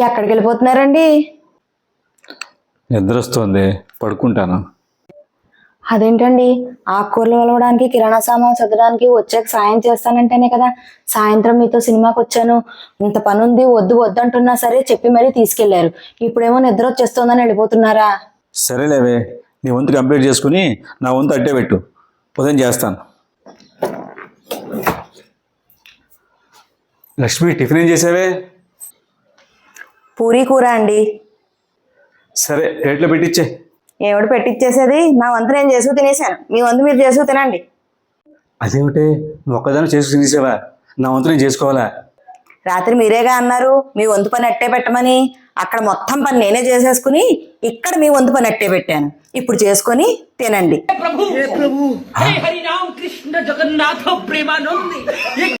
ఎక్కడికి వెళ్ళిపోతున్నారండి నిద్ర వస్తుంది పడుకుంటాను. అదేంటండి? ఆకుకూరలు వలవడానికి కిరాణా సామాన్ చదవడానికి వచ్చాక సాయం చేస్తానంటేనే కదా. సాయంత్రం మీతో సినిమాకి వచ్చాను. ఇంత పని ఉంది వద్దు వద్దు అంటున్నా సరే చెప్పి మరీ తీసుకెళ్ళారు. ఇప్పుడేమో నిద్ర వచ్చేస్తోందని వెళ్ళిపోతున్నారా? సరేలేవే నీ వంతు కంప్లీట్ చేసుకుని నా వంతు అట్టే పెట్టు. ఉదయం చేస్తాను. లక్ష్మి టిఫిన్ ఏం చేసావే? పూరీ కూర అండి. సరే ప్లేట్లో పెట్టించే ఏమిటి పెట్టించేసేది నా వంతు నేను చేసుకు తినేసాను. మీ వంతు మీరు చేసుకు తినండి. అదేమిటి? నువ్వు ఒక్కదాన్ని చేసుకు తినేసావా? నా వంతు నేను చేసుకోవాలా? రాత్రి మీరేగా అన్నారు? మీ వంతు పని అట్టే పెట్టమని. అక్కడ మొత్తం పని నేనే చేసేసుకుని ఇక్కడ మీ వంతు పని అట్టే పెట్టాను. ఇప్పుడు చేసుకొని తినండి.